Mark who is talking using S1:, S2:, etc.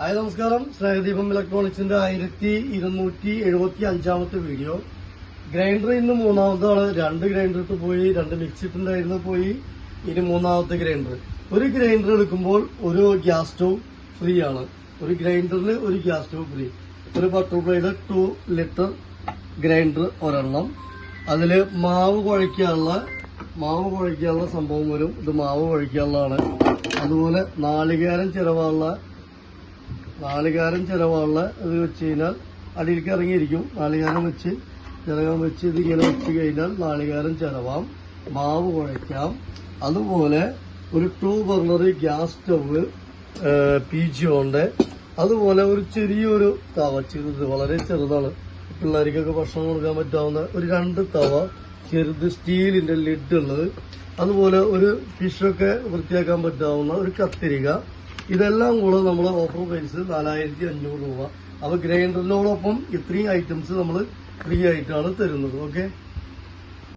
S1: Hi നമസ്കാരം. സ്നേഹദീപം ഇലക്ട്രോണിക്സിന്റെ ആയിരത്തി ഇരുന്നൂറ്റി എഴുപത്തി അഞ്ചാമത്തെ വീഡിയോ. ഗ്രൈൻഡർ ഇന്ന് മൂന്നാമതാണ്. രണ്ട് ഗ്രൈൻഡർ ഇട്ട് പോയി രണ്ട് മിക്സി ഇട്ടുണ്ടായിരുന്നു പോയി. ഇനി മൂന്നാമത്തെ ഗ്രൈൻഡർ ഒരു ഗ്രൈൻഡർ എടുക്കുമ്പോൾ ഒരു ഗ്യാസ് സ്റ്റവ് ഫ്രീ ആണ്. ഒരു ഗ്രൈൻഡറിന് ഒരു ഗ്യാസ് സ്റ്റവ് ഫ്രീ ഒരു butter blade two litre grinder ഒരെണ്ണം. അതിൽ മാവ് കുഴയ്ക്കാനുള്ള മാവ് കുഴയ്ക്കാനുള്ള സംഭവം വരും. ഇത് മാവ് കുഴയ്ക്കാനുള്ളതാണ്. അതുപോലെ നാളികേരം ചിലവാനുള്ള നാളികാരം ചിലവാണുള്ള ഇത് വെച്ച് കഴിഞ്ഞാൽ അടിയിലേക്ക് ഇറങ്ങിയിരിക്കും നാളികാരം വെച്ച് ചിലകം വെച്ച് ഇതിങ്ങനെ വെച്ച് കഴിഞ്ഞാൽ നാളികാരം ചിലവാം. മാവ് കുഴയ്ക്കാം. അതുപോലെ ഒരു two burner gas stove P G ഉണ്ട്. അതുപോലെ ഒരു ചെറിയൊരു തവ ചെറുത് വളരെ ചെറുതാണ്. പിള്ളേർക്കൊക്കെ ഭക്ഷണം കൊടുക്കാൻ പറ്റാവുന്ന ഒരു രണ്ട് തവ ചെറുത് സ്റ്റീലിന്റെ ലിഡ് ഉള്ളത്. അതുപോലെ ഒരു ഫിഷൊക്കെ വൃത്തിയാക്കാൻ പറ്റാവുന്ന ഒരു കത്തിരിക. ഇതെല്ലാം കൂടെ നമ്മൾ ഓഫർ പ്രൈസ് നാലായിരത്തി അഞ്ഞൂറ് രൂപ. അപ്പൊ ഗ്രൈൻഡറിനോടൊപ്പം ഇത്രയും ഐറ്റംസ് നമ്മൾ ഫ്രീ ആയിട്ടാണ് തരുന്നത്. ഓക്കെ